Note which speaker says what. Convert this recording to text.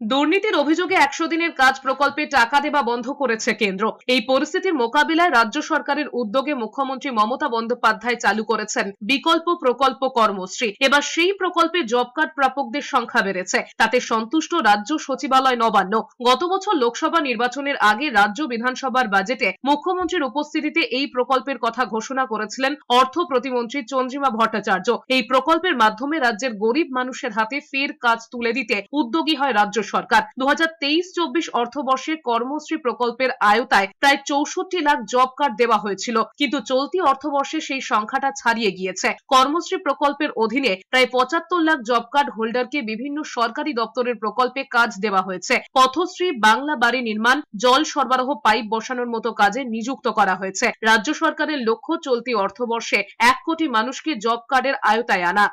Speaker 1: দুর্নীতির অভিযোগে একশো দিনের কাজ প্রকল্পে টাকা দেওয়া বন্ধ করেছে কেন্দ্র। এই পরিস্থিতির মোকাবিলায় রাজ্য সরকারের উদ্যোগে মুখ্যমন্ত্রী মমতা বন্দ্যোপাধ্যায় চালু করেছেন বিকল্প প্রকল্প কর্মশ্রী। এবার সেই প্রকল্পে জব কার্ড প্রাপকদের সংখ্যা বেড়েছে। তাতে সন্তুষ্ট রাজ্য সচিবালয় নবান্ন। গত বছর লোকসভা নির্বাচনের আগে রাজ্য বিধানসভার বাজেটে মুখ্যমন্ত্রীর উপস্থিতিতে এই প্রকল্পের কথা ঘোষণা করেছিলেন অর্থ প্রতিমন্ত্রী চন্দ্রিমা ভট্টাচার্য। এই প্রকল্পের মাধ্যমে রাজ্যের গরিব মানুষের হাতে ফের কাজ তুলে দিতে উদ্যোগী হয় রাজ্য সরকার। দু হাজার তেইশ চব্বিশ কর্মশ্রী প্রকল্পের আয়তায় প্রায় চৌষট্টি লাখ জব কার্ড দেওয়া হয়েছিল, কিন্তু চলতি অর্থবর্ষে সেই সংখ্যাটা ছাড়িয়ে গিয়েছে। কর্মশ্রী প্রকল্পের অধীনে প্রায় পঁচাত্তর লাখ জব কার্ড হোল্ডারকে বিভিন্ন সরকারি দপ্তরের প্রকল্পে কাজ দেওয়া হয়েছে। পথশ্রী বাংলা বাড়ি নির্মাণ, জল সরবরাহ, পাইপ বসানোর মতো কাজে নিযুক্ত করা হয়েছে। রাজ্য সরকারের লক্ষ্য চলতি অর্থবর্ষে এক কোটি মানুষকে জব কার্ডের আয়তায় আনা।